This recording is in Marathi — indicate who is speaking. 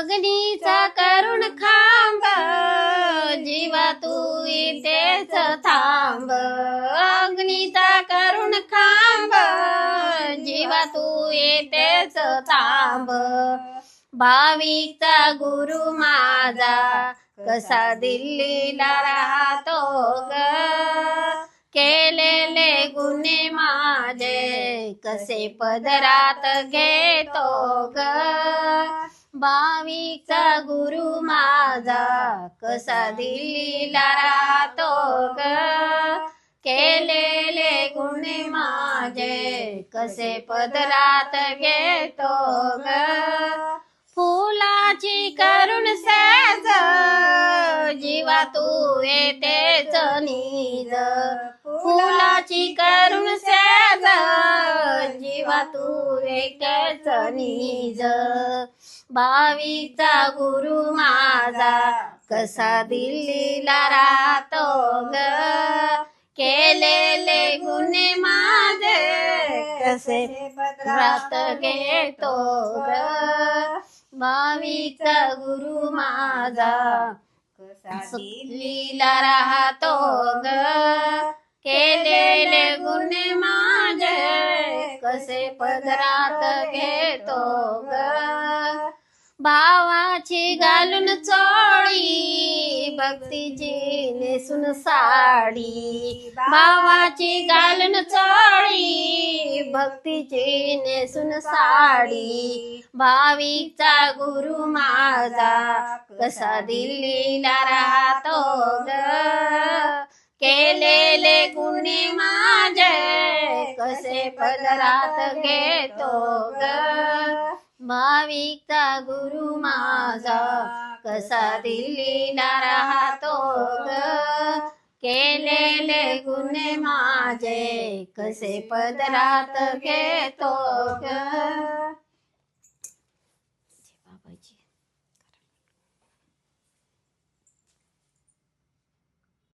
Speaker 1: अग्नीचा करुण खांब जीवा तू इथेच थांब. अग्नीचा करुण खांब जीवा तू इथेच थांब. भाविकचा गुरु माझा कसा दिल्लीला राहतो ग? केलेले गुन्हे माझे कसे पदरात घेतो ग? बावीचा गुरु माझा कसा दिल्लीला राहतो ग? केलेले गुन्हे माझे कसे पदरात घेतो ग? फुलाची करुण सेज जीवा तू येतेच नी. देवा तू येतेच नीज. गुरु माझा कसा दिल्लीला राहतो ग? केलेले गुन्हे माझे कसे रात घेतो ग? भावीचा गुरु माझा लीला राहतो ग? पदरात घेतो ग. भावाची घालून चोळी भक्तीची नेसून साडी. भावाची घालून चोळी भक्तीची नेसून साडी. भाविकचा गुरु माझा कसा दिल्लीला राहतो ग? केलेले गुन्हे मा पदरात घेतो ग. भाविकता गुरु माझा कसा दिल्लीला राहतो ग? केलेले गुन्हे माझे कसे पदरात घेतो ग?